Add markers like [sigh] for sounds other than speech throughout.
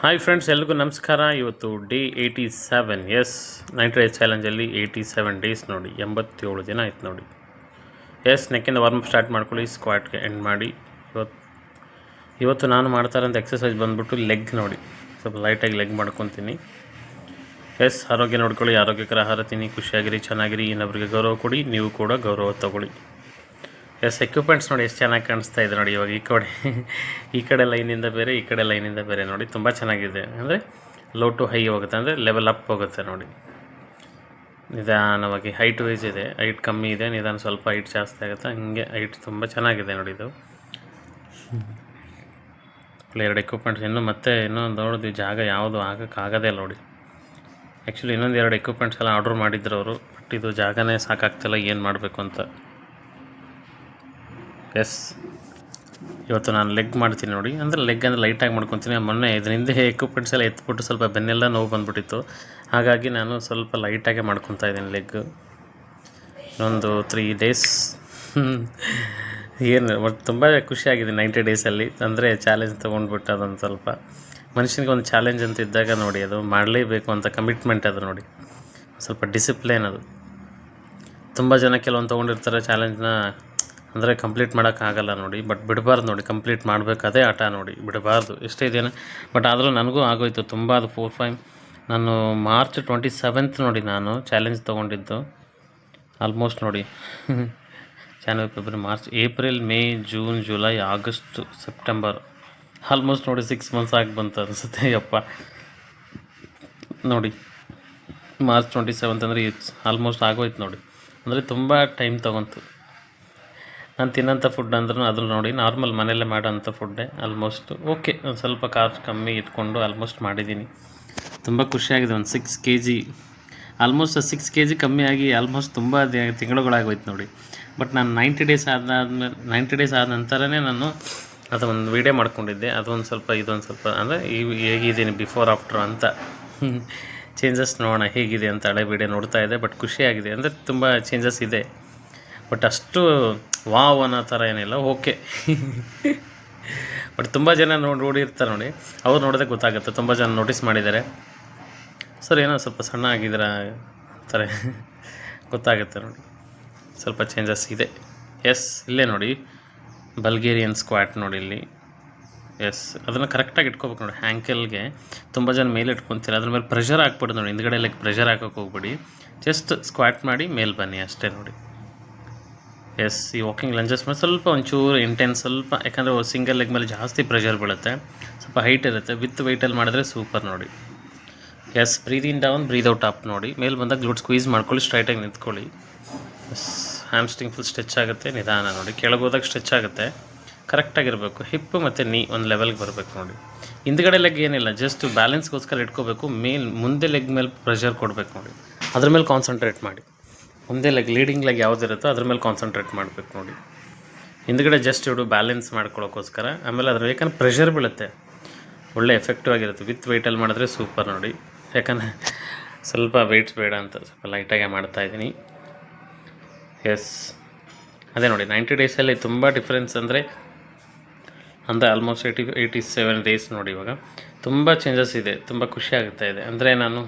Hi friends ಎಲ್ರಿಗೂ ನಮಸ್ಕಾರ. ಇವತ್ತು day eighty seven yes ninety days ಚಾಲೆಂಜಲ್ಲಿ eighty seven days ನೋಡಿ, ಎಂಬತ್ತೇಳು ದಿನ ಆಯ್ತು ನೋಡಿ. ಎಸ್ ನೆಕ್ಕಿಂದ ವಾರ್ಮ್ ಸ್ಟಾರ್ಟ್ ಮಾಡ್ಕೊಳ್ಳಿ ಸ್ಕ್ವಾಟ್ಗೆ ಎಂಡ್ ಮಾಡಿ. ಇವತ್ತು ಇವತ್ತು ನಾನು ಮಾಡ್ತಾ ಇರೋಂಥ ಎಕ್ಸಸೈಸ್ ಬಂದ್ಬಿಟ್ಟು ಲೆಗ್ ನೋಡಿ. ಸ್ವಲ್ಪ ಲೈಟಾಗಿ ಲೆಗ್ ಮಾಡ್ಕೊತೀನಿ. ಎಸ್ ಆರೋಗ್ಯ ನೋಡ್ಕೊಳ್ಳಿ, ಆರೋಗ್ಯಕರ ಆಹಾರ ತಿನ್ನಿ, ಖುಷಿಯಾಗಿರಿ, ಚೆನ್ನಾಗಿರಿ, ಇನ್ನೊಬ್ರಿಗೆ ಗೌರವ ಕೊಡಿ, ನೀವು ಕೂಡ ಗೌರವ ತಗೊಳ್ಳಿ. ಎಸ್ ಎಕ್ವಿಪ್ಮೆಂಟ್ಸ್ ನೋಡಿ ಎಷ್ಟು ಚೆನ್ನಾಗಿ ಕಾಣಿಸ್ತಾ ಇದೆ ನೋಡಿ ಇವಾಗ ಈ ಕಡೆ. ಈ ಕಡೆ ಲೈನಿಂದ ಬೇರೆ, ಈ ಕಡೆ ಲೈನಿಂದ ಬೇರೆ ನೋಡಿ ತುಂಬ ಚೆನ್ನಾಗಿದೆ. ಅಂದರೆ ಲೋ ಟು ಹೈ ಹೋಗುತ್ತೆ, ಅಂದರೆ ಲೆವೆಲ್ ಅಪ್ ಹೋಗುತ್ತೆ ನೋಡಿ. ನಿಧಾನವಾಗಿ ಹೈಟ್ ವೈಸ್ ಇದೆ ಹೈಟ್ ಕಮ್ಮಿ ಇದೆ, ನಿಧಾನ ಸ್ವಲ್ಪ ಹೈಟ್ ಜಾಸ್ತಿ ಆಗುತ್ತೆ, ಹಂಗೆ ಹೈಟ್ ತುಂಬ ಚೆನ್ನಾಗಿದೆ ನೋಡಿ ಇದು. ಎರಡು ಎಕ್ವಿಪ್ಮೆಂಟ್ಸ್ ಇನ್ನೂ ಮತ್ತೆ ಇನ್ನೊಂದು ನೋಡಿದ್ವಿ, ಜಾಗ ಯಾವುದು ಆಗೋಕ್ಕಾಗದೇ ನೋಡಿ. ಆ್ಯಕ್ಚುಲಿ ಇನ್ನೊಂದು ಎರಡು ಎಕ್ವಿಪ್ಮೆಂಟ್ಸ್ ಎಲ್ಲ ಆರ್ಡ್ರ್ ಮಾಡಿದ್ರು ಅವರು ಬಟ್ ಇದು ಜಾಗನೇ ಸಾಕಾಗ್ತಿಲ್ಲ, ಏನು ಮಾಡಬೇಕು ಅಂತ. ಎಸ್ ಇವತ್ತು ನಾನು ಲೆಗ್ ಮಾಡ್ತೀನಿ ನೋಡಿ. ಅಂದರೆ ಲೆಗ್ ಅಂದರೆ ಲೈಟಾಗಿ ಮಾಡ್ಕೊತೀನಿ. ಮೊನ್ನೆ ಇದರಿಂದ ಎಕ್ವಿಪ್ಮೆಂಟ್ಸ್ ಎಲ್ಲ ಎತ್ಬಿಟ್ಟು ಸ್ವಲ್ಪ ಬೆನ್ನೆಲ್ಲ ನೋವು ಬಂದ್ಬಿಟ್ಟಿತ್ತು. ಹಾಗಾಗಿ ನಾನು ಸ್ವಲ್ಪ ಲೈಟಾಗೆ ಮಾಡ್ಕೊತಾ ಇದ್ದೀನಿ ಲೆಗ್ ಇನ್ನೊಂದು ತ್ರೀ ಡೇಸ್ ಏನು ಒಟ್ಟು ತುಂಬ ಖುಷಿಯಾಗಿದೆ ನೈಂಟಿ ಡೇಸಲ್ಲಿ ಅಂದರೆ ಚಾಲೆಂಜ್ ತೊಗೊಂಡ್ಬಿಟ್ಟು ಅದೊಂದು ಸ್ವಲ್ಪ. ಮನುಷ್ಯನಿಗೆ ಒಂದು ಚಾಲೆಂಜ್ ಅಂತ ಇದ್ದಾಗ ನೋಡಿ, ಅದು ಮಾಡಲೇಬೇಕು ಅಂತ ಕಮಿಟ್ಮೆಂಟ್ ಅದು ನೋಡಿ. ಸ್ವಲ್ಪ ಡಿಸಿಪ್ಲಿನ್ ಅದು. ತುಂಬ ಜನ ಕೆಲವೊಂದು ತೊಗೊಂಡಿರ್ತಾರೆ ಚಾಲೆಂಜ್ನ ಅಂದರೆ ಕಂಪ್ಲೀಟ್ ಮಾಡೋಕ್ಕಾಗಲ್ಲ ನೋಡಿ ಬಟ್ ಬಿಡಬಾರ್ದು ನೋಡಿ ಕಂಪ್ಲೀಟ್ ಮಾಡಬೇಕಾದೇ ಆಟ ನೋಡಿ, ಬಿಡಬಾರ್ದು, ಎಷ್ಟೇ ಇದೇನು ಬಟ್ ಆದರೂ ನನಗೂ ಆಗೋಯ್ತು, ತುಂಬ ಅದು ಫೋರ್ ಫೈವ್ ನಾನು ಮಾರ್ಚ್ ಟ್ವೆಂಟಿ ಸೆವೆಂತ್ ನೋಡಿ ನಾನು ಚಾಲೆಂಜ್ ತೊಗೊಂಡಿದ್ದು ಆಲ್ಮೋಸ್ಟ್ ನೋಡಿ. January February March April May June July August September almost ನೋಡಿ ಸಿಕ್ಸ್ ಮಂತ್ಸ್ ಆಗಿ ಬಂತು ಅನಿಸುತ್ತೆ, ಯಪ್ಪ. ನೋಡಿ ಮಾರ್ಚ್ ಟ್ವೆಂಟಿ ಸೆವೆಂತ್ ಅಂದರೆ ಆಲ್ಮೋಸ್ಟ್ ಆಗೋಯ್ತು ನೋಡಿ. ಅಂದರೆ ತುಂಬ ಟೈಮ್ ತೊಗೊಂತು. ನಾನು ತಿನ್ನೋಂಥ ಫುಡ್ ಅಂದ್ರೂ ಅದ್ರ ನೋಡಿ ನಾರ್ಮಲ್ ಮನೆಯಲ್ಲೇ ಮಾಡೋಂಥ ಫುಡ್ಡೇ ಆಲ್ಮೋಸ್ಟ್ ಓಕೆ ಒಂದು ಸ್ವಲ್ಪ ಕಾಸ್ಟ್ ಕಮ್ಮಿ ಇಟ್ಕೊಂಡು ಆಲ್ಮೋಸ್ಟ್ ಮಾಡಿದ್ದೀನಿ ತುಂಬ ಖುಷಿಯಾಗಿದೆ ಒಂದು six K G almost six K G ಕಮ್ಮಿ ಆಗಿ ಆಲ್ಮೋಸ್ಟ್ ತುಂಬ ತಿಂಗಳುಗಳಾಗೋಯ್ತು ನೋಡಿ. ಬಟ್ ನಾನು ನೈಂಟಿ ಡೇಸ್ ಆದಾದ್ಮೇಲೆ ನೈಂಟಿ ಡೇಸ್ ಆದ ನಂತರನೇ ನಾನು ಅದೊಂದು ವೀಡಿಯೋ ಮಾಡ್ಕೊಂಡಿದ್ದೆ. ಅದೊಂದು ಸ್ವಲ್ಪ ಇದೊಂದು ಸ್ವಲ್ಪ ಅಂದರೆ ಈ ಹೇಗಿದ್ದೀನಿ ಬಿಫೋರ್ ಆಫ್ಟರ್ ಅಂತ. [laughs] ಚೇಂಜಸ್ ನೋಡೋಣ ಹೇಗಿದೆ ಅಂತ ಹಳೆ ವೀಡಿಯೋ ನೋಡ್ತಾ ಇದೆ ಬಟ್ ಖುಷಿಯಾಗಿದೆ. ಅಂದರೆ ತುಂಬ ಚೇಂಜಸ್ ಇದೆ. ಬಟ್ ಅಷ್ಟು ವಾವ್ ಅನ್ನೋ ಥರ ಏನಿಲ್ಲ, ಓಕೆ. ಬಟ್ ತುಂಬ ಜನ ನೋಡಿ ನೋಡಿರ್ತಾರೆ ನೋಡಿ. ಅವ್ರು ನೋಡಿದ್ರೆ ಗೊತ್ತಾಗುತ್ತೆ, ತುಂಬ ಜನ ನೋಟಿಸ್ ಮಾಡಿದ್ದಾರೆ. ಸರ್, ಏನೋ ಸ್ವಲ್ಪ ಸಣ್ಣ ಆಗಿದ್ದೀರ ಥರ ಗೊತ್ತಾಗುತ್ತೆ ನೋಡಿ. ಸ್ವಲ್ಪ ಚೇಂಜಸ್ ಇದೆ. ಎಸ್ ಇಲ್ಲೇ ನೋಡಿ. ಬಲ್ಗೇರಿಯನ್ ಸ್ಕ್ವಾಟ್ ನೋಡಿ ಇಲ್ಲಿ. ಎಸ್ ಅದನ್ನು ಕರೆಕ್ಟಾಗಿ ಇಟ್ಕೋಬೇಕು ನೋಡಿ ಹ್ಯಾಂಕಲ್ಗೆ ತುಂಬ ಜನ ಮೇಲೆ ಇಟ್ಕೊತೀರ, ಅದ್ರ ಮೇಲೆ ಪ್ರೆಷರ್ ಹಾಕ್ಬಿಡಿ ನೋಡಿ, ಹಿಂದ್ಗಡೆ ಲೈಕ್ ಪ್ರೆಷರ್ ಹಾಕೋಕೆ ಹೋಗ್ಬಿಡಿ. ಜಸ್ಟ್ ಸ್ಕ್ವಾಟ್ ಮಾಡಿ, ಮೇಲೆ ಬನ್ನಿ ಅಷ್ಟೇ ನೋಡಿ. ಎಸ್ ಈ ವಾಕಿಂಗ್ ಲಂಜಸ್ ಮೇಲೆ ಸ್ವಲ್ಪ ಒಂಚೂರು ಇಂಟೆನ್ಸ್ ಸ್ವಲ್ಪ ಯಾಕಂದರೆ ಸಿಂಗಲ್ ಲೆಗ್ ಮೇಲೆ ಜಾಸ್ತಿ ಪ್ರೆಷರ್ ಬೀಳುತ್ತೆ. ಸ್ವಲ್ಪ ಹೈಟ್ ಇರುತ್ತೆ. ವಿತ್ ವೆಯ್ಟಲ್ಲಿ ಮಾಡಿದ್ರೆ ಸೂಪರ್ ನೋಡಿ. Yes breathe in down breathe out up ನೋಡಿ. ಮೇಲೆ ಬಂದಾಗ ಗ್ಲೂಟ್ ಸ್ಕ್ವೀಸ್ ಮಾಡ್ಕೊಳ್ಳಿ ಸ್ಟ್ರೈಟಾಗಿ ನಿಂತ್ಕೊಳ್ಳಿ. ಎಸ್ ಹ್ಯಾಮ್ಸ್ಟಿಂಗ್ ಫುಲ್ ಸ್ಟ್ರೆಚ್ ಆಗುತ್ತೆ, ನಿಧಾನ ನೋಡಿ. ಕೆಳಗೆ ಹೋದಾಗ ಸ್ಟ್ರೆಚ್ ಆಗುತ್ತೆ. ಕರೆಕ್ಟಾಗಿರಬೇಕು ಹಿಪ್ ಮತ್ತು ನೀ ಒಂದು ಲೆವೆಲ್ಗೆ ಬರಬೇಕು ನೋಡಿ. ಹಿಂದ್ಗಡೆ ಲೆಗ್ ಏನಿಲ್ಲ ಜಸ್ಟ್ ಬ್ಯಾಲೆನ್ಸ್ಗೋಸ್ಕರ ಇಟ್ಕೋಬೇಕು. ಮೇಲ್ ಮುಂದೆ ಲೆಗ್ ಮೇಲೆ ಪ್ರೆಷರ್ ಕೊಡಬೇಕು ನೋಡಿ. ಅದ್ರ ಮೇಲೆ ಕಾನ್ಸಂಟ್ರೇಟ್ ಮಾಡಿ. ಮುಂದೆ ಲೆಗ್ ಲೀಡಿಂಗ್ ಲೆಗ್ ಯಾವುದಿರುತ್ತೋ ಅದ್ರ ಮೇಲೆ ಕಾನ್ಸಂಟ್ರೇಟ್ ಮಾಡಬೇಕು ನೋಡಿ. ಹಿಂದ್ಗಡೆ ಜಸ್ಟ್ ಇಡು ಬ್ಯಾಲೆನ್ಸ್ ಮಾಡ್ಕೊಳ್ಳೋಕ್ಕೋಸ್ಕರ ಆಮೇಲೆ ಅದ್ರ ಯಾಕಂದ್ರೆ ಪ್ರೆಷರ್ ಬೀಳುತ್ತೆ. ಒಳ್ಳೆ ಎಫೆಕ್ಟಿವ್ ಆಗಿರುತ್ತೆ. ವಿತ್ ವೆಯ್ಟಲ್ಲಿ ಮಾಡಿದ್ರೆ ಸೂಪರ್ ನೋಡಿ. ಯಾಕಂದರೆ ಸ್ವಲ್ಪ ವೆಯ್ಟ್ಸ್ ಬೇಡ ಅಂತ ಸ್ವಲ್ಪ ಲೈಟಾಗೆ ಮಾಡ್ತಾ ಇದ್ದೀನಿ. ಎಸ್ ಅದೇ ನೋಡಿ ನೈಂಟಿ ಡೇಸಲ್ಲಿ ತುಂಬ ಡಿಫ್ರೆನ್ಸ್ ಅಂದರೆ ಅಂದರೆ almost eighty eighty seven days ನೋಡಿ ಇವಾಗ. ತುಂಬ ಚೇಂಜಸ್ ಇದೆ, ತುಂಬ ಖುಷಿ ಆಗ್ತಾ ಇದೆ. ಅಂದರೆ ನಾನು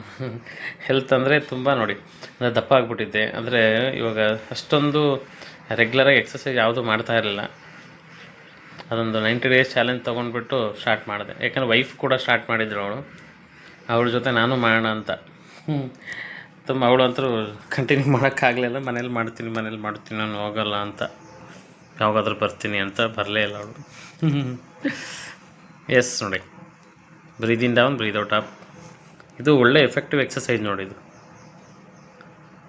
ಹೆಲ್ತ್ ಅಂದರೆ ತುಂಬ ನೋಡಿ, ಅಂದರೆ ದಪ್ಪ ಆಗಿಬಿಟ್ಟಿದ್ದೆ. ಅಂದರೆ ಇವಾಗ ಅಷ್ಟೊಂದು ರೆಗ್ಯುಲರಾಗಿ ಎಕ್ಸಸೈಸ್ ಯಾವುದೂ ಮಾಡ್ತಾ ಇರಲಿಲ್ಲ. ಅದೊಂದು ನೈಂಟಿ ಡೇಸ್ ಚಾಲೆಂಜ್ ತೊಗೊಂಡ್ಬಿಟ್ಟು ಸ್ಟಾರ್ಟ್ ಮಾಡಿದೆ. ಯಾಕಂದ್ರೆ ವೈಫ್ ಕೂಡ ಸ್ಟಾರ್ಟ್ ಮಾಡಿದ್ರು ಅವಳು. ಅವಳ ಜೊತೆ ನಾನು ಮಾಡೋಣ ಅಂತ. [laughs] ತುಂಬ ಅವಳು ಅಂತೂ ಕಂಟಿನ್ಯೂ ಮಾಡೋಕ್ಕಾಗಲಿಲ್ಲ ಮನೇಲಿ ಮಾಡ್ತೀನಿ ಮನೇಲಿ ಮಾಡ್ತೀನಿ, ನಾನು ಹೋಗಲ್ಲ ಅಂತ. ಯಾವಾಗಾದ್ರೂ ಬರ್ತೀನಿ ಅಂತ ಬರಲೇ ಇಲ್ಲ ಅವಳು. [laughs] ಎಸ್ ನೋಡಿ. Breathe in down breathe out up ಇದು ಒಳ್ಳೆ ಎಫೆಕ್ಟಿವ್ ಎಕ್ಸಸೈಸ್ ನೋಡಿ ಇದು.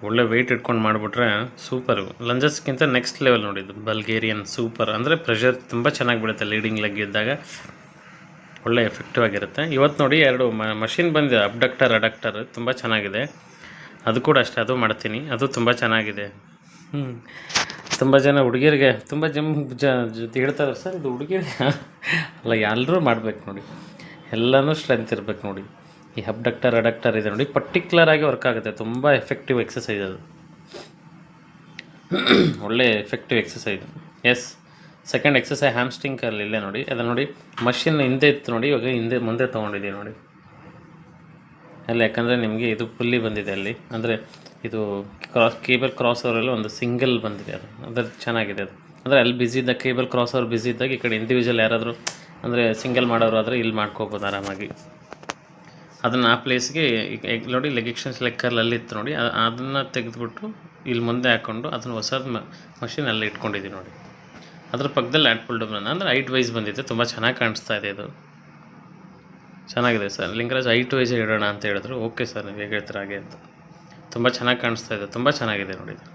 ಒಳ್ಳೆ ವೆಯ್ಟ್ ಇಟ್ಕೊಂಡು ಮಾಡಿಬಿಟ್ರೆ ಸೂಪರು ಲಂಜಸ್ಗಿಂತ ನೆಕ್ಸ್ಟ್ ಲೆವೆಲ್ ನೋಡಿದ್ದು ಬಲ್ಗೇರಿಯನ್ ಸೂಪರ್ ಅಂದರೆ ಪ್ರೆಷರ್ ತುಂಬ ಚೆನ್ನಾಗಿ ಬೀಳುತ್ತೆ ಲೀಡಿಂಗ್ ಲೆಗ್ ಇದ್ದಾಗ. ಒಳ್ಳೆ ಎಫೆಕ್ಟಿವ್ ಆಗಿರುತ್ತೆ. ಇವತ್ತು ನೋಡಿ ಎರಡು ಮಷಿನ್ ಬಂದಿದೆ ಅಬ್ಡಕ್ಟರ್ ಅಡಕ್ಟರ್ ತುಂಬ ಚೆನ್ನಾಗಿದೆ. ಅದು ಕೂಡ ಅಷ್ಟೇ, ಅದು ಮಾಡ್ತೀನಿ. ಅದು ತುಂಬ ಚೆನ್ನಾಗಿದೆ. ಹ್ಞೂ ತುಂಬ ಜನ ಹುಡುಗಿಯರಿಗೆ ತುಂಬ ಜಮ್ ಜ ಜೊತೆ ಹೇಳ್ತಾರೆ, ಸರ್, ಇದು ಹುಡುಗಿಯರಿಗೆ [laughs] ಅಲ್ಲ ಎಲ್ಲರೂ ಮಾಡ್ಬೇಕು ನೋಡಿ. ಎಲ್ಲನೂ ಸ್ಟ್ರೆಂತ್ ಇರಬೇಕು ನೋಡಿ. ಈ ಹಬ್ಡಕ್ಟರ್ ಅಡಕ್ಟರ್ ಇದೆ ನೋಡಿ ಪರ್ಟಿಕ್ಯುಲರ್ ಆಗಿ ವರ್ಕ್ ಆಗುತ್ತೆ. ತುಂಬ ಎಫೆಕ್ಟಿವ್ ಎಕ್ಸಸೈಸ್ ಅದು. [clears throat] ಒಳ್ಳೆ effective exercise yes second exercise ಹ್ಯಾಮ್ಸ್ಟಿಂಕಲ್ಲಿ ಇಲ್ಲೇ ನೋಡಿ. ಅದನ್ನು ನೋಡಿ ಮಷಿನ್ ಹಿಂದೆ ಇತ್ತು ನೋಡಿ, ಇವಾಗ ಹಿಂದೆ ಮುಂದೆ ತೊಗೊಂಡಿದ್ದೀವಿ ನೋಡಿ. ಅಲ್ಲ ಯಾಕಂದರೆ ನಿಮಗೆ ಇದು ಫುಲ್ಲಿ ಬಂದಿದೆ ಅಲ್ಲಿ. ಅಂದರೆ ಇದು ಕ್ರಾಸ್ ಕೇಬಲ್ ಕ್ರಾಸ್ ಓವರಲ್ಲಿ ಒಂದು ಸಿಂಗಲ್ ಬಂದಿದೆ ಅದು. ಅಂದರೆ ಚೆನ್ನಾಗಿದೆ ಅದು. ಅಂದರೆ ಅಲ್ಲಿ ಬಿಸಿ ಇದ್ದಾಗ ಕೇಬಲ್ ಕ್ರಾಸ್ ಓವರ್ ಬಿಸಿ ಇದ್ದಾಗ ಈ ಕಡೆ ಇಂಡಿವಿಜುವಲ್ ಯಾರಾದರೂ ಅಂದರೆ ಸಿಂಗಲ್ ಮಾಡೋರು ಆದರೆ ಇಲ್ಲಿ ಮಾಡ್ಕೋಬೋದು ಆರಾಮಾಗಿ. ಅದನ್ನು ಆ ಪ್ಲೇಸ್ಗೆ ನೋಡಿ ಲೆಗ್ ಎಕ್ಷನ್ಸ್ ಲೆಕ್ಕಲ್ಲಿ ಅಲ್ಲಿ ಇತ್ತು ನೋಡಿ. ಅದನ್ನು ತೆಗೆದುಬಿಟ್ಟು ಇಲ್ಲಿ ಮುಂದೆ ಹಾಕ್ಕೊಂಡು ಅದನ್ನು ಹೊಸದು ಮಷಿನ್ ಅಲ್ಲಿ ಇಟ್ಕೊಂಡಿದ್ದೀವಿ ನೋಡಿ. ಅದ್ರ ಪಕ್ಕದಲ್ಲಿ ಆ್ಯಡ್ ಪುಲ್ ಡಬ್ನ ಅಂದರೆ ಹೈಟ್ ವೈಸ್ ಬಂದಿದೆ. ತುಂಬ ಚೆನ್ನಾಗಿ ಕಾಣಿಸ್ತಾ ಇದೆ ಇದು. ಚೆನ್ನಾಗಿದೆ ಸರ್. ಲಿಂಗರಾಜ್ ಹೈಟ್ ವೈಸ್ ಇಡೋಣ ಅಂತ ಹೇಳಿದ್ರು. ಓಕೆ ಸರ್, ನೀವು ಹೇಗೆ ಹೇಳ್ತೀರ ಹಾಗೆ ಅಂತ. ತುಂಬ ಚೆನ್ನಾಗಿ ಕಾಣಿಸ್ತಾ ಇದೆ. ತುಂಬ ಚೆನ್ನಾಗಿದೆ ನೋಡಿ ಇದು.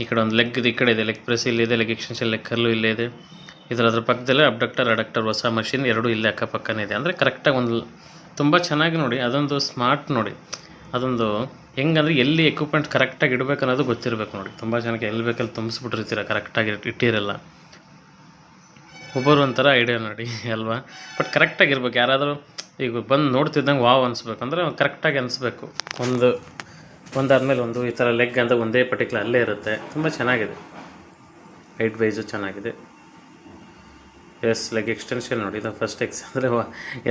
ಈ ಕಡೆ ಒಂದು ಲೆಗ್ ಈ ಕಡೆ ಇದೆ. ಲೆಗ್ ಪ್ರೆಸ್ ಇಲ್ಲಿದೆ ಲೆಗ್ ಎಕ್ಸ್ಟೆನ್ಷನ್, ಲೆಗ್ ಕಲ್ಲು ಇಲ್ಲೇ ಇದೆ. ಇದರ ಅದ್ರ ಪಕ್ಕದಲ್ಲೇ ಅಬ್ಡಕ್ಟರ್, ಅಡಕ್ಟರ್ ಹೊಸ ಮಷಿನ್ ಎರಡು ಇಲ್ಲೇ ಅಕ್ಕಪಕ್ಕನೇ ಇದೆ. ಅಂದರೆ ಕರೆಕ್ಟಾಗಿ ಒಂದು ತುಂಬ ಚೆನ್ನಾಗಿ ನೋಡಿ, ಅದೊಂದು ಸ್ಮಾರ್ಟ್ ನೋಡಿ. ಅದೊಂದು ಹೆಂಗಂದ್ರೆ ಎಲ್ಲಿ ಎಕ್ವಿಪ್ಮೆಂಟ್ ಕರೆಕ್ಟಾಗಿ ಇಡಬೇಕು ಅನ್ನೋದು ಗೊತ್ತಿರಬೇಕು ನೋಡಿ. ತುಂಬ ಜನಕ್ಕೆ ಎಲ್ಲಿ ಬೇಕಲ್ಲಿ ತುಂಬಿಸ್ಬಿಟ್ಟಿರ್ತೀರ ಕರೆಕ್ಟಾಗಿ ಇಟ್ಟಿರಲ್ಲ. ಒಬ್ಬರು ಒಂಥರ ಐಡಿಯಾ ನೋಡಿ, ಅಲ್ವಾ? ಬಟ್ ಕರೆಕ್ಟಾಗಿರ್ಬೇಕು ಯಾರಾದರೂ ಈಗ ಬಂದು ನೋಡ್ತಿದ್ದಂಗೆ ವಾವ್ ಅನಿಸ್ಬೇಕು. ಅಂದರೆ ಕರೆಕ್ಟಾಗಿ ಅನಿಸ್ಬೇಕು. ಒಂದು, ಒಂದಾದ್ಮೇಲೆ ಒಂದು ಈ ಥರ ಲೆಗ್ ಅಂತ ಒಂದೇ ಪರ್ಟಿಕ್ಯುಲರ್ ಅಲ್ಲೇ ಇರುತ್ತೆ. ತುಂಬ ಚೆನ್ನಾಗಿದೆ. ಹೈಟ್ ವೈಸು ಚೆನ್ನಾಗಿದೆ. ಎಸ್ ಲೆಗ್ ಎಕ್ಸ್ಟೆನ್ಷನ್ ನೋಡಿ, ಇದು ಫಸ್ಟ್ ಎಕ್ಸ್ ಅಂದರೆ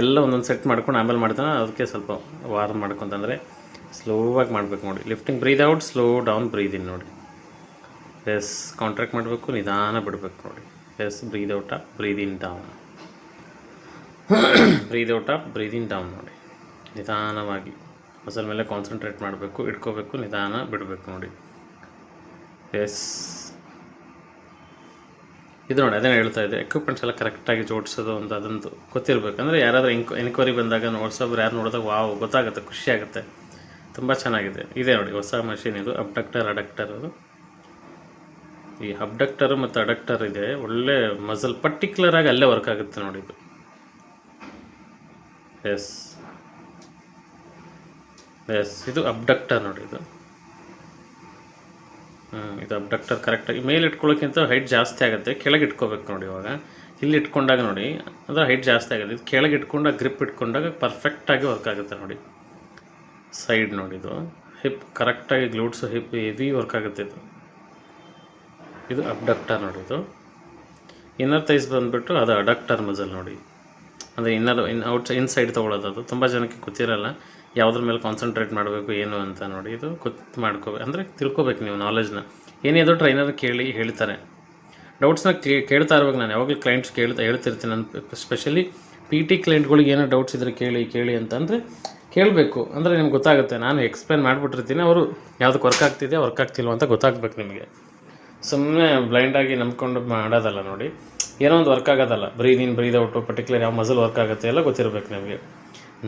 ಎಲ್ಲ ಒಂದೊಂದು ಸೆಟ್ ಮಾಡ್ಕೊಂಡು ಆಮೇಲೆ ಮಾಡ್ತಾನೆ, ಅದಕ್ಕೆ ಸ್ವಲ್ಪ ವಾರ್ಮ್ ಮಾಡ್ಕೊಂತಂದರೆ ಸ್ಲೋವಾಗಿ ಮಾಡಬೇಕು ನೋಡಿ. Lifting breathe out slow down breathe ನೋಡಿ. ಎಸ್ ಕಾಂಟ್ರಾಕ್ಟ್ ಮಾಡಬೇಕು, ನಿಧಾನ ಬಿಡಬೇಕು ನೋಡಿ. Yes breathe out up breathe in down breathe out up breathe in down ನೋಡಿ. ನಿಧಾನವಾಗಿ. ಮಸಲ್ ಮೇಲೆ ಕಾನ್ಸಂಟ್ರೇಟ್ ಮಾಡಬೇಕು ಇಟ್ಕೋಬೇಕು ನಿಧಾನ ಬಿಡಬೇಕು ನೋಡಿ. ಎಸ್ ಇದು ನೋಡಿ ಅದೇ ಹೇಳ್ತಾ ಇದೆ ಎಕ್ವಿಪ್ಮೆಂಟ್ಸ್ ಎಲ್ಲ ಕರೆಕ್ಟಾಗಿ ಜೋಡಿಸೋದು ಒಂದು ಅದಂತೂ ಗೊತ್ತಿರಬೇಕು ಅಂದರೆ ಯಾರಾದರೂ ಇನ್ಕ್ ಎನ್ಕ್ವೈರಿ ಬಂದಾಗ ಹೊಸಬ್ರು ಯಾರು ನೋಡಿದಾಗ ವಾವ್ ಗೊತ್ತಾಗುತ್ತೆ ಖುಷಿಯಾಗುತ್ತೆ ತುಂಬ ಚೆನ್ನಾಗಿದೆ. ಇದೆ ನೋಡಿ ಹೊಸ ಮಷೀನ್ ಇದು ಅಬ್ಡಕ್ಟರ್ ಅಡಕ್ಟರ್ ಅದು. ಈ ಅಬ್ಡಕ್ಟರ್ ಮತ್ತು ಅಡಕ್ಟರ್ ಇದೆ. ಒಳ್ಳೆ ಮಸಲ್ ಪರ್ಟಿಕ್ಯುಲರ್ ಆಗಿ ಅಲ್ಲೇ ವರ್ಕ್ ಆಗುತ್ತೆ ನೋಡಿ ಇದು. ಎಸ್ ಎಸ್ ಇದು ಅಬ್ಡಕ್ಟರ್ ನೋಡಿ ಇದು. ಹ್ಮ್, ಇದು ಅಬ್ಡಕ್ಟರ್ ಕರೆಕ್ಟಾಗಿ ಮೇಲೆ ಇಟ್ಕೊಳ್ಳೋಕ್ಕಿಂತ ಹೈಟ್ ಜಾಸ್ತಿ ಆಗುತ್ತೆ. ಕೆಳಗೆ ಇಟ್ಕೋಬೇಕು ನೋಡಿ ಇವಾಗ. ಇಲ್ಲಿ ಇಟ್ಕೊಂಡಾಗ ನೋಡಿ ಅಂದರೆ ಹೈಟ್ ಜಾಸ್ತಿ ಆಗುತ್ತೆ ಇದು ಕೆಳಗೆ ಇಟ್ಕೊಂಡಾಗ ಗ್ರಿಪ್ ಇಟ್ಕೊಂಡಾಗ ಪರ್ಫೆಕ್ಟಾಗಿ ವರ್ಕ್ ಆಗುತ್ತೆ ನೋಡಿ. ಸೈಡ್ ನೋಡಿ ಇದು. ಹಿಪ್ ಕರೆಕ್ಟಾಗಿ ಗ್ಲೂಟ್ಸು ಹಿಪ್ ಹೆವಿ ವರ್ಕ್ ಆಗುತ್ತೆ ಇದು. ಇದು ಅಬ್ಡಕ್ಟರ್ ನೋಡಿ ಇದು ಇನ್ನರ್ ತೈಸ್ ಬಂದುಬಿಟ್ಟು ಅದು ಅಡಕ್ಟರ್ ಮಜಲ್ ನೋಡಿ. ಅಂದರೆ ಇನ್ನರ್, ಇನ್, ಔಟ್ ಇನ್ಸೈಡ್ ತೊಗೊಳೋದು ಅದು. ತುಂಬ ಜನಕ್ಕೆ ಗೊತ್ತಿರಲ್ಲ ಯಾವುದ್ರ ಮೇಲೆ ಕಾನ್ಸಂಟ್ರೇಟ್ ಮಾಡಬೇಕು, ಏನು ಅಂತ ನೋಡಿ. ಇದು ಗೊತ್ತು ಮಾಡ್ಕೋಬೇಕು ಅಂದರೆ ತಿಳ್ಕೊಬೇಕು ನೀವು ನಾಲೆಜ್ನ ಏನೇದೋ ಟ್ರೈನರ್ ಕೇಳಿ, ಹೇಳ್ತಾರೆ. ಡೌಟ್ಸ್ನ ಕೇಳ್ತಾ ಇರ್ಬೇಕು ನಾನು ಯಾವಾಗಲೂ ಕ್ಲೈಂಟ್ಸ್ ಕೇಳ್ತಾ ಹೇಳ್ತಿರ್ತೀನಿ. ನಾನು ಸ್ಪೆಷಲಿ ಪಿ ಟಿ ಕ್ಲೈಂಟ್ಗಳಿಗೆ ಏನೋ ಡೌಟ್ಸ್ ಇದ್ದರೆ ಕೇಳಿ ಕೇಳಿ ಅಂತಂದರೆ ಕೇಳಬೇಕು. ಅಂದರೆ ನಿಮ್ಗೆ ಗೊತ್ತಾಗುತ್ತೆ. ನಾನು ಎಕ್ಸ್ಪ್ಲೇನ್ ಮಾಡಿಬಿಟ್ಟಿರ್ತೀನಿ. ಅವರು ಯಾವುದಕ್ಕೆ ವರ್ಕ್ ಆಗ್ತಿದೆ ವರ್ಕ್ ಆಗ್ತಿಲ್ವ ಅಂತ ಗೊತ್ತಾಗ್ಬೇಕು ನಿಮಗೆ. ಸುಮ್ಮನೆ ಬ್ಲೈಂಡಾಗಿ ನಂಬ್ಕೊಂಡು ಮಾಡೋದಲ್ಲ ನೋಡಿ. ಏನೋ ಒಂದು work ಆಗೋದಲ್ಲ. Breathe in breathe out particular ಯಾವ ಮಸಲ್ ವರ್ಕ್ ಆಗುತ್ತೆ ಎಲ್ಲ ಗೊತ್ತಿರಬೇಕು ನಿಮಗೆ.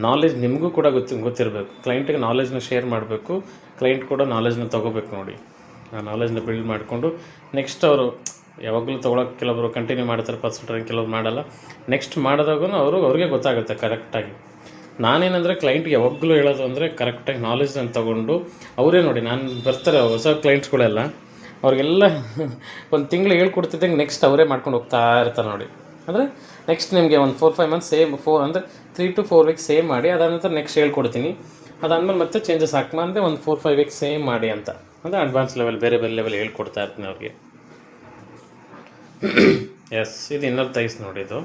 ನಾಲೆಜ್ ನಿಮಗೂ ಕೂಡ ಗೊತ್ತಿ, ಗೊತ್ತಿರಬೇಕು. ಕ್ಲೈಂಟಿಗೆ ನಾಲೆಜ್ನ ಶೇರ್ ಮಾಡಬೇಕು. ಕ್ಲೈಂಟ್ ಕೂಡ ನಾಲೆಜ್ನ ತೊಗೋಬೇಕು ನೋಡಿ. ಆ ನಾಲೆಜ್ನ ಬಿಲ್ಡ್ ಮಾಡಿಕೊಂಡು ನೆಕ್ಸ್ಟ್ ಅವರು, ಯಾವಾಗಲೂ ತೊಗೊಳಕ್ಕೆ ಕೆಲವರು ಕಂಟಿನ್ಯೂ ಮಾಡ್ತಾರೆ ಪರ್ಸೆಂಟ್ ಕೆಲವ್ರು ಮಾಡಲ್ಲ. ನೆಕ್ಸ್ಟ್ ಮಾಡಿದಾಗೂ ಅವರು, ಅವ್ರಿಗೆ ಗೊತ್ತಾಗುತ್ತೆ ಕರೆಕ್ಟಾಗಿ ನಾನೇನಂದರೆ ಕ್ಲೈಂಟ್ಗೆ ಯಾವಾಗಲೂ ಹೇಳೋದು ಅಂದರೆ ಕರೆಕ್ಟಾಗಿ ನಾಲೆಜ್ನ ತೊಗೊಂಡು, ಅವರೇ ನೋಡಿ. ನಾನು ಬರ್ತಾರೆ ಹೊಸ ಕ್ಲೈಂಟ್ಸ್ಗಳೆಲ್ಲ ಅವ್ರಿಗೆಲ್ಲ ಒಂದು ತಿಂಗಳು ಹೇಳ್ಕೊಡ್ತಿದ್ದಂಗೆ ನೆಕ್ಸ್ಟ್ ಅವರೇ ಮಾಡ್ಕೊಂಡು ಹೋಗ್ತಾ ಇರ್ತಾರೆ ನೋಡಿ. ಅಂದರೆ ನೆಕ್ಸ್ಟ್ ನಿಮಗೆ ಒಂದು four five months same four ಅಂದರೆ three to four weeks same ಮಾಡಿ, ಅದಾದ ನಂತರ ನೆಕ್ಸ್ಟ್ ಹೇಳ್ಕೊಡ್ತೀನಿ. ಅದಾದಮೇಲೆ ಮತ್ತೆ ಚೇಂಜಸ್ ಹಾಕ್ಮಂದೆ ಒಂದು ಫೋರ್ ಫೈವ್ ವೀಕ್ಸ್ ಸೇಮ್ ಮಾಡಿ ಅಂತ. ಅಂದರೆ ಅಡ್ವಾನ್ಸ್ ಲೆವೆಲ್ ಬೇರೆ ಬೇರೆ ಲೆವೆಲ್ ಹೇಳ್ಕೊಡ್ತಾ ಇರ್ತೀನಿ ಅವ್ರಿಗೆ. [coughs] ಎಸ್ ಇದು ಇನ್ನರ್ ತೈಸ್ ನೋಡಿ ಇದು.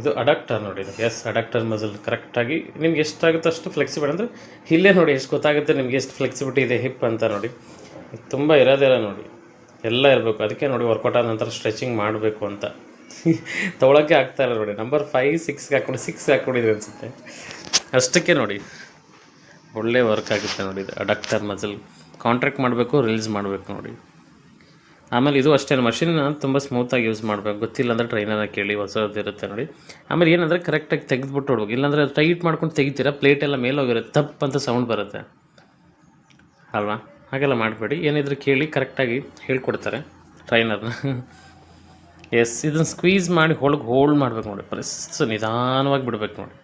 ಇದು ಅಡಕ್ಟರ್ ನೋಡಿ ಇದು. ಎಸ್ ಅಡಕ್ಟರ್ ಮಸಲ್ ಕರೆಕ್ಟಾಗಿ ನಿಮ್ಗೆ ಎಷ್ಟಾಗುತ್ತೆ ಅಷ್ಟು ಫ್ಲೆಕ್ಸಿಬಲ್ ಅಂದರೆ ಇಲ್ಲೇ ನೋಡಿ ಎಷ್ಟು ಗೊತ್ತಾಗುತ್ತೆ, ನಿಮ್ಗೆ ಎಷ್ಟು ಫ್ಲೆಕ್ಸಿಬಿಲಿಟಿ ಇದೆ ಹಿಪ್ ಅಂತ ನೋಡಿ. ತುಂಬ ಇರೋದಿಲ್ಲ ನೋಡಿ. ಎಲ್ಲ ಇರಬೇಕು. ಅದಕ್ಕೆ ನೋಡಿ ವರ್ಕೌಟ್ ಆದ ನಂತರ ಸ್ಟ್ರೆಚಿಂಗ್ ಮಾಡಬೇಕು ಅಂತ. [laughs] ತೊಗೊಳಕ್ಕೆ ಆಗ್ತಾ ಇಲ್ಲ ನೋಡಿ. ನಂಬರ್ ಫೈವ್ ಸಿಕ್ಸ್ಗೆ ಹಾಕೊಂಡು ಸಿಕ್ಸ್ ಹಾಕ್ಕೊಂಡಿದ್ವಿ ಅನಿಸುತ್ತೆ. ಅಷ್ಟಕ್ಕೆ ನೋಡಿ. ಒಳ್ಳೆ ವರ್ಕ್ ಆಗುತ್ತೆ ನೋಡಿ ಇದು ಅಡಕ್ಟರ್ ಮಜಲ್ ಕಾಂಟ್ರಾಕ್ಟ್ ಮಾಡಬೇಕು ರಿಲೀಸ್ ಮಾಡಬೇಕು ನೋಡಿ. ಆಮೇಲೆ ಇದು ಅಷ್ಟೇ ಮಷಿನ್ನ ತುಂಬ ಸ್ಮೂತಾಗಿ ಯೂಸ್ ಮಾಡಬೇಕು. ಗೊತ್ತಿಲ್ಲ ಅಂದರೆ ಟ್ರೈನರ್ನ ಕೇಳಿ ಹೊಸದಿರುತ್ತೆ ನೋಡಿ. ಆಮೇಲೆ ಏನಂದರೆ ಕರೆಕ್ಟಾಗಿ ತೆಗೆದುಬಿಟ್ಟು ಹೋಗ್ಬೇಕು. ಇಲ್ಲಾಂದರೆ ಟೈಟ್ ಮಾಡ್ಕೊಂಡು ತೆಗಿತೀರಾ ಪ್ಲೇಟೆಲ್ಲ ಮೇಲೋಗಿರುತ್ತೆ ತಪ್ಪು ಅಂತ ಸೌಂಡ್ ಬರುತ್ತೆ. ಅಲ್ವಾ? ಹಾಗೆಲ್ಲ ಮಾಡಬೇಡಿ. ಏನಿದ್ರು ಕೇಳಿ ಕರೆಕ್ಟಾಗಿ ಹೇಳ್ಕೊಡ್ತಾರೆ ಟ್ರೈನರ್ನ ಎಸ್ ಇದನ್ನು ಸ್ಕ್ವೀಸ್ ಮಾಡಿ ಹೊಳಗೆ ಹೋಲ್ಡ್ ಮಾಡ್ಬೇಕು ನೋಡಿ. ಪ್ರೆಸ್ ನಿಧಾನವಾಗಿ ಬಿಡ್ಬೇಕು ನೋಡಿ.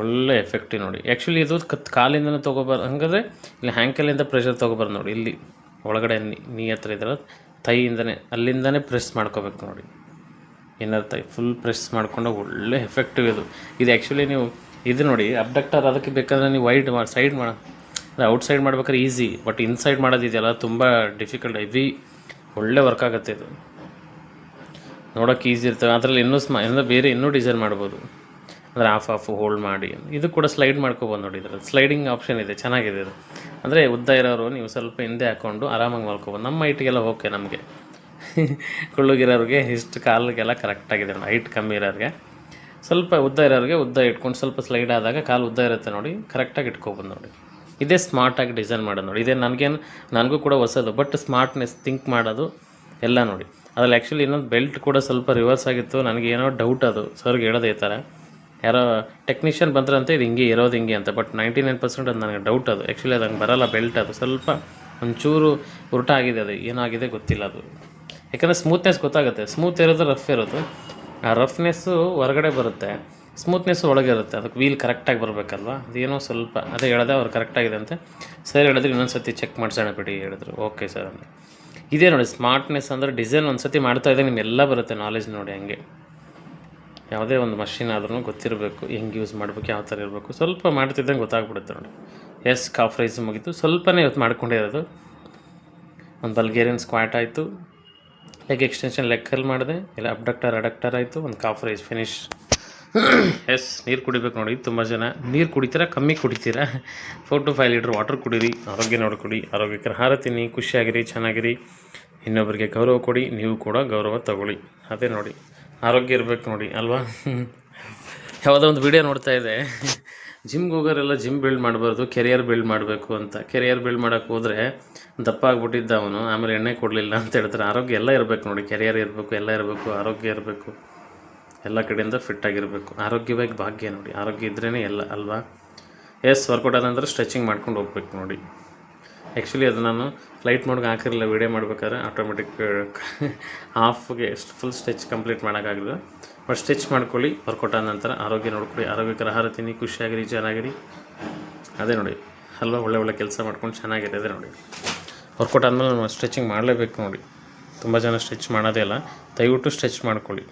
ಒಳ್ಳೆ ಎಫೆಕ್ಟಿವ್ ನೋಡಿ. ಆ್ಯಕ್ಚುಲಿ ಇದು ಕತ್ ಕಾಲಿಂದನೇ ತೊಗೊಬಾರ, ಹಂಗಾದ್ರೆ ಇಲ್ಲಿ ಹ್ಯಾಂಕಲಿಂದ ಪ್ರೆಷರ್ ತೊಗೊಬಾರ್ದು ನೋಡಿ. ಇಲ್ಲಿ ಒಳಗಡೆ ನೀ ಹತ್ರ ಇದ್ರ ತೈಯಿಂದನೇ ಅಲ್ಲಿಂದನೇ ಪ್ರೆಸ್ ಮಾಡ್ಕೋಬೇಕು ನೋಡಿ. ಇನ್ನರ್ ತೈ ಫುಲ್ ಪ್ರೆಸ್ ಮಾಡಿಕೊಂಡು ಒಳ್ಳೆ ಎಫೆಕ್ಟಿವ್ ಇದು. ಇದು ಆ್ಯಕ್ಚುಲಿ ನೀವು, ಇದು ನೋಡಿ ಅಬ್ಡಕ್ಟರ್ ಅದಕ್ಕೆ ಬೇಕಾದ್ರೆ ನೀವು ವೈಡ್ ಮಾಡಿ ಸೈಡ್ ಮಾಡ ಔಟ್ ಸೈಡ್ ಮಾಡ್ಬೇಕಾದ್ರೆ ಈಸಿ ಬಟ್ ಇನ್ಸೈಡ್ ಮಾಡೋದಿದೆಯಲ್ಲ ತುಂಬ ಡಿಫಿಕಲ್ಟ್ ಹೆವಿ ಒಳ್ಳೆ ವರ್ಕ್ ಆಗುತ್ತೆ ಇದು. ನೋಡೋಕೆ ಈಸಿ ಇರ್ತವೆ ಅದರಲ್ಲಿ ಇನ್ನೂ ಸ್ಮ ಇನ್ನೂ ಬೇರೆ ಇನ್ನೂ ಡಿಸೈನ್ ಮಾಡ್ಬೋದು. ಅಂದರೆ ಆಫ್ ಆಫ್ ಹೋಲ್ಡ್ ಮಾಡಿ. ಇದು ಕೂಡ ಸ್ಲೈಡ್ ಮಾಡ್ಕೋಬೋದು ನೋಡಿ ಇದರಲ್ಲಿ. ಸ್ಲೈಡಿಂಗ್ ಆಪ್ಷನ್ ಇದೆ, ಚೆನ್ನಾಗಿದೆ ಇದು. ಅಂದರೆ ಉದ್ದ ಇರೋರು, ನೀವು ಸ್ವಲ್ಪ ಹಿಂದೆ ಹಾಕ್ಕೊಂಡು ಆರಾಮಾಗಿ ಮಲ್ಕೋಬೋದು ನಮ್ಮ ಹೈಟ್ಗೆಲ್ಲ ಓಕೆ ನಮಗೆ. [laughs] ಕುಳ್ಳುಗಿರೋರಿಗೆ ಇಷ್ಟು ಕಾಲಿಗೆಲ್ಲ ಕರೆಕ್ಟಾಗಿದೆ ನೋಡಿ ಹೈಟ್ ಕಮ್ಮಿ ಇರೋರಿಗೆ. ಸ್ವಲ್ಪ ಉದ್ದ ಇರೋರಿಗೆ ಉದ್ದ ಇಟ್ಕೊಂಡು ಸ್ವಲ್ಪ ಸ್ಲೈಡ್ ಆದಾಗ ಕಾಲು ಉದ್ದ ಇರುತ್ತೆ ನೋಡಿ ಕರೆಕ್ಟಾಗಿ ಇಟ್ಕೋಬೋದು ನೋಡಿ. ಇದೇ ಸ್ಮಾರ್ಟಾಗಿ ಡಿಸೈನ್ ಮಾಡೋದು ನೋಡಿ. ಇದೇ ನನಗೇನು ನನಗೂ ಕೂಡ ಹೊಸದು ಬಟ್ ಸ್ಮಾರ್ಟ್ನೆಸ್ ಥಿಂಕ್ ಮಾಡೋದು ಎಲ್ಲ ನೋಡಿ. ಅದ್ರಲ್ಲಿ ಆ್ಯಕ್ಚುಲಿ ಇನ್ನೊಂದು ಬೆಲ್ಟ್ ಕೂಡ ಸ್ವಲ್ಪ ರಿವರ್ಸ್ ಆಗಿತ್ತು. ನನಗೆ ಏನೋ ಡೌಟ್ ಅದು. ಸರ್ಗೆ ಹೇಳೋದೇ ಈ ಥರ ಯಾರೋ ಟೆಕ್ನಿಷಿಯನ್ ಬಂದ್ರಂತೆ, ಇದು ಹಿಂಗೆ ಇರೋದು ಹಿಂಗೆ ಅಂತ ಬಟ್ ನೈಂಟಿ ನೈನ್ ಪರ್ಸೆಂಟ್ ಅದು ನನಗೆ ಡೌಟ್ ಅದು. ಆ್ಯಕ್ಚುಲಿ ಅದು ಹಂಗೆ ಬರಲ್ಲ ಬೆಲ್ಟ್ ಅದು. ಸ್ವಲ್ಪ ಒಂಚೂರು ಉರುಟ ಆಗಿದೆ ಅದು. ಏನಾಗಿದೆ ಗೊತ್ತಿಲ್ಲ ಅದು. ಯಾಕಂದರೆ ಸ್ಮೂತ್ನೆಸ್ ಗೊತ್ತಾಗುತ್ತೆ. ಸ್ಮೂತ್ ಇರೋದು ರಫ್ ಇರೋದು. ಆ ರಫ್ನೆಸ್ಸು ಹೊರಗಡೆ ಬರುತ್ತೆ. ಸ್ಮೂತ್ನೆಸ್ ಒಳಗಿರುತ್ತೆ ಅದಕ್ಕೆ ವೀಲ್ ಕರೆಕ್ಟಾಗಿ ಬರಬೇಕಲ್ವ? ಅದೇನೋ ಸ್ವಲ್ಪ, ಅದೇ ಹೇಳಿದೆ ಅವ್ರು ಕರೆಕ್ಟಾಗಿದೆ ಅಂತ ಸರ್ ಹೇಳಿದ್ರು ಇನ್ನೊಂದು ಸರ್ತಿ ಚೆಕ್ ಮಾಡಿಸೋಣ ಬಿಡಿ ಹೇಳಿದ್ರು. ಓಕೆ ಸರ್ ಅಂದರೆ ಇದೇ ನೋಡಿ ಸ್ಮಾರ್ಟ್ನೆಸ್ ಅಂದರೆ ಡಿಸೈನ್ ಒಂದು ಸತಿ ಮಾಡ್ತಾ ಇದ್ದಾಗ ನಿಮ್ಮೆಲ್ಲ ಬರುತ್ತೆ ನಾಲೆಜ್ ನೋಡಿ ಹಂಗೆ. ಯಾವುದೇ ಒಂದು ಮಷಿನ್ ಆದ್ರೂ ಗೊತ್ತಿರಬೇಕು, ಹೆಂಗೆ ಯೂಸ್ ಮಾಡಬೇಕು, ಯಾವ ಥರ ಇರಬೇಕು. ಸ್ವಲ್ಪ ಮಾಡ್ತಿದ್ದಂಗೆ ಗೊತ್ತಾಗ್ಬಿಡುತ್ತೆ ನೋಡಿ. ಎಸ್ ಕಾಫ್ ರೈಸ್ ಮುಗೀತು. ಸ್ವಲ್ಪನೇ ಇವತ್ತು ಮಾಡ್ಕೊಂಡಿರೋದು ಒಂದು ಬಲ್ಗೇರಿಯನ್ ಸ್ಕ್ವಾಟ್ ಆಯಿತು. ಲೆಗ್ ಎಕ್ಸ್ಟೆನ್ಷನ್ ಲೆಕ್ಕಲ್ಲಿ ಮಾಡಿದೆ. ಇಲ್ಲ ಅಬ್ಡಕ್ಟರ್ ಅಡಕ್ಟರ್ ಆಯಿತು. ಒಂದು ಕಾಫ್ ರೈಸ್ ಫಿನಿಶ್ ಎಸ್ ನೀರು ಕುಡಿಬೇಕು ನೋಡಿ, ತುಂಬ ಜನ. ನೀರು ಕುಡಿತೀರಾ, ಕಮ್ಮಿ ಕುಡಿತೀರಾ? Four to five litre water ಕುಡೀರಿ, ಆರೋಗ್ಯ ನೋಡ್ಕೊಡಿ ಆರೋಗ್ಯಕರ ಆಹಾರ ತಿನ್ನಿ, ಖುಷಿಯಾಗಿರಿ, ಚೆನ್ನಾಗಿರಿ. ಇನ್ನೊಬ್ಬರಿಗೆ ಗೌರವ ಕೊಡಿ, ನೀವು ಕೂಡ ಗೌರವ ತಗೊಳ್ಳಿ. ಅದೇ ನೋಡಿ, ಆರೋಗ್ಯ ಇರಬೇಕು ನೋಡಿ, ಅಲ್ವಾ? ಯಾವುದೋ ಒಂದು ವಿಡಿಯೋ ನೋಡ್ತಾ ಇದೆ. ಜಿಮ್ಗೆ ಹೋಗೋರೆಲ್ಲ ಜಿಮ್ ಬಿಲ್ಡ್ ಮಾಡಬಾರ್ದು ಕೆರಿಯರ್ ಬಿಲ್ಡ್ ಮಾಡಬೇಕು ಅಂತ. ಕೆರಿಯರ್ ಬಿಲ್ಡ್ ಮಾಡೋಕ್ಕೆ ಹೋದರೆ ದಪ್ಪ ಆಗಿಬಿಟ್ಟಿದ್ದ ಅವನು, ಆಮೇಲೆ ಎಣ್ಣೆ ಕೊಡಲಿಲ್ಲ ಅಂತ ಹೇಳ್ತಾರೆ. ಆರೋಗ್ಯ ಎಲ್ಲ ಇರಬೇಕು ನೋಡಿ ಕೆರಿಯರ್ ಇರಬೇಕು, ಎಲ್ಲ ಇರಬೇಕು, ಆರೋಗ್ಯ ಇರಬೇಕು. ಎಲ್ಲ ಕಡೆಯಿಂದ ಫಿಟ್ ಆಗಿರಬೇಕು. ಆರೋಗ್ಯವಾಗಿ ಭಾಗ್ಯ ನೋಡಿ. ಆರೋಗ್ಯ ಇದ್ರೇ ಎಲ್ಲ, ಅಲ್ವಾ? ಎಸ್ ವರ್ಕೌಟ್ ಆದಂದ್ರೆ ಸ್ಟ್ರೆಚಿಂಗ್ ಮಾಡ್ಕೊಂಡು ಹೋಗ್ಬೇಕು ನೋಡಿ. ಆ್ಯಕ್ಚುಲಿ ಅದು ನಾನು ಫ್ಲೈಟ್ ಮೋಡ್ಗೆ ಹಾಕಿರಲಿಲ್ಲ ವೀಡಿಯೋ ಮಾಡ್ಬೇಕಾದ್ರೆ ಆಟೋಮೆಟಿಕ್ ಹಾಫ್ಗೆ ಫುಲ್ ಸ್ಟ್ರೆಚ್ ಕಂಪ್ಲೀಟ್ ಮಾಡೋಕ್ಕಾಗಲಿಲ್ಲ. ಬಟ್ ಸ್ಟ್ರೆಚ್ ಮಾಡ್ಕೊಳ್ಳಿ ವರ್ಕೌಟ್ ಆದ ನಂತರ ಆರೋಗ್ಯ ನೋಡ್ಕೊಳ್ಳಿ. ಆರೋಗ್ಯಕರ ಆಹಾರ ತಿನ್ನಿ, ಖುಷಿಯಾಗಿರಿ, ಚೆನ್ನಾಗಿರಿ. ಅದೇ ನೋಡಿ. ಅಲ್ವಾ? ಒಳ್ಳೆ ಒಳ್ಳೆ ಕೆಲಸ ಮಾಡ್ಕೊಂಡು ಚೆನ್ನಾಗಿದೆ ಅದೇ ನೋಡಿ. ವರ್ಕೌಟ್ ಆದಮೇಲೆ ನಾವು ಸ್ಟ್ರೆಚಿಂಗ್ ಮಾಡಲೇಬೇಕು ನೋಡಿ. ತುಂಬ ಜನ ಸ್ಟ್ರೆಚ್ ಮಾಡೋದೇ ಇಲ್ಲ. ದಯವಿಟ್ಟು ಸ್ಟ್ರೆಚ್ ಮಾಡ್ಕೊಳ್ಳಿ.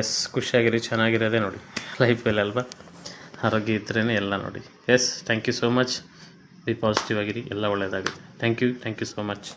ಎಸ್, ಖುಷಿಯಾಗಿರಿ, ಚೆನ್ನಾಗಿರೋದೇ ನೋಡಿ. ಲೈಫಲ್ಲಿ ಅಲ್ವಾ? ಆರೋಗ್ಯ ಇದ್ರೇ ಎಲ್ಲ ನೋಡಿ. Yes thank you so much be positive ಆಗಿರಿ, ಎಲ್ಲ ಒಳ್ಳೆಯದಾಗಿದೆ thank you thank you so much